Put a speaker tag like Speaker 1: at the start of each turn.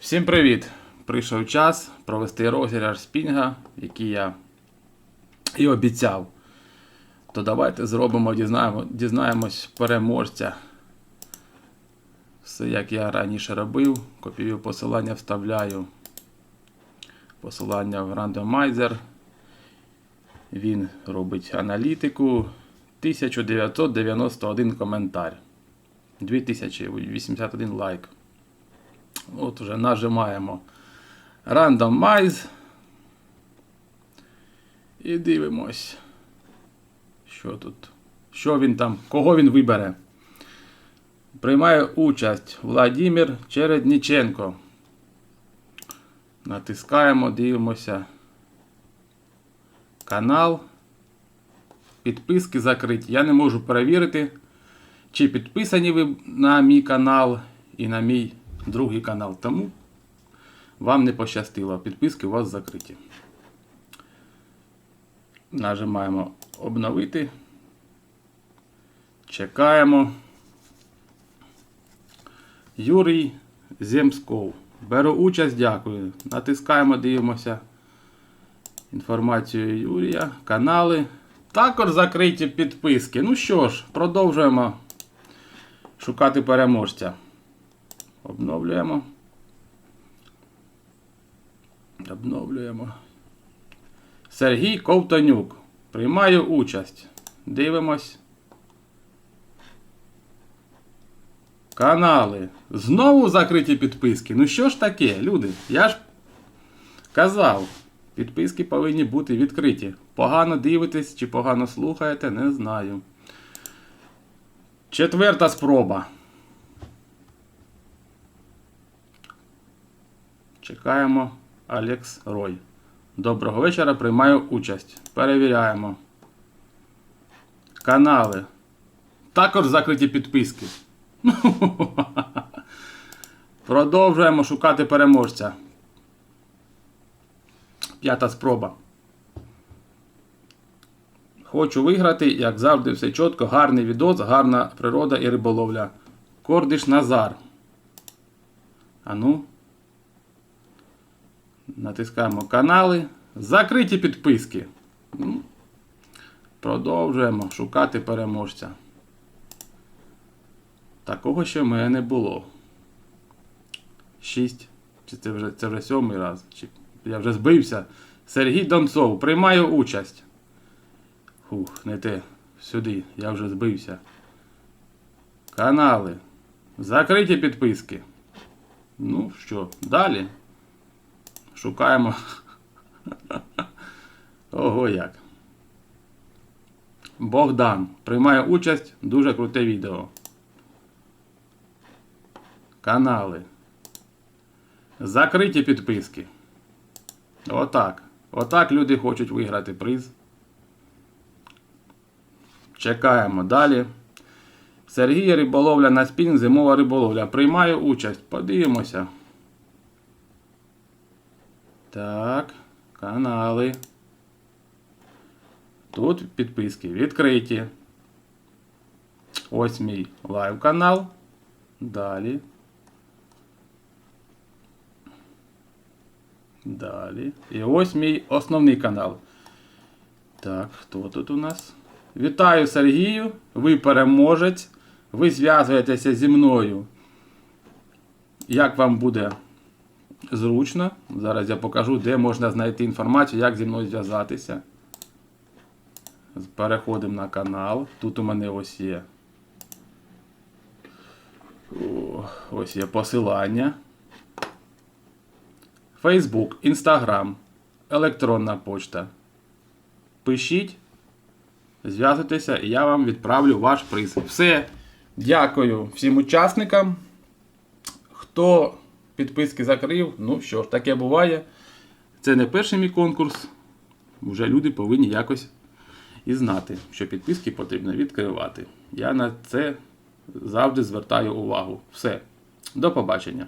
Speaker 1: Всім привіт! Прийшов час провести розіграш спінга, який я і обіцяв. То давайте зробимо, дізнаємо, дізнаємось переможця. Все як я раніше робив. Копію посилання вставляю. Посилання в рандомайзер. Він робить аналітику. 1991 коментар. 2081 лайк. От вже нажимаємо Randomize. І дивимось. Що тут? Що він там? Кого він вибере? Приймає участь Владимир Чередніченко. Натискаємо, дивимося. Канал. Підписки закриті. Я не можу перевірити, чи підписані ви на мій канал і на мій другий канал. Тому вам не пощастило. Підписки у вас закриті. Нажимаємо обновити. Чекаємо. Юрій Земсков. Беру участь, дякую. Натискаємо, дивимося. Інформацію Юрія, канали. Також закриті підписки. Ну що ж, продовжуємо шукати переможця. Обновлюємо. Обновлюємо. Сергій Ковтонюк. Приймаю участь. Дивимось. Канали. Знову закриті підписки. Ну що ж таке, люди? Я ж казав. Підписки повинні бути відкриті. Погано дивитесь чи погано слухаєте, не знаю. Четверта спроба. Чекаємо Алекс Рой. Доброго вечора. Приймаю участь. Перевіряємо. Канали. Також закриті підписки. Продовжуємо шукати переможця. П'ята спроба. Хочу виграти, як завжди, все чітко, гарний відос, гарна природа і риболовля. Кордиш Назар. А ну. Натискаємо канали. Закриті підписки. Ну, Продовжуємо шукати переможця. Такого ще в мене не було. Шість. Чи це вже, це вже сьомий раз? Чи я вже збився. Сергій Донцов. Приймаю участь. Фух, не те. Сюди. Я вже збився. Канали. Закриті підписки. Ну що, далі. Шукаємо. Ого як. Богдан. Приймає участь. Дуже круте відео. Канали. Закриті підписки. Отак. Отак люди хочуть виграти приз. Чекаємо далі. Сергій риболовля на спін, зимова риболовля. Приймаю участь. Подивимося. Так, канали. Тут підписки відкриті. Ось мій лайв канал. Далі. Далі. І ось мій основний канал. Так, хто тут у нас? Вітаю Сергію. Ви переможець. Ви зв'язуєтеся зі мною. Як вам буде зручно? Зараз я покажу, де можна знайти інформацію, як зі мною зв'язатися. Переходимо на канал. Тут у мене ось є. Ось є посилання. Facebook, Instagram, електронна почта. Пишіть, зв'язуйтеся, і я вам відправлю ваш приз. Все. Дякую всім учасникам. Хто підписки закрив, ну що ж, таке буває. Це не перший мій конкурс. Вже люди повинні якось і знати, що підписки потрібно відкривати. Я на це завжди звертаю увагу. Все. До побачення.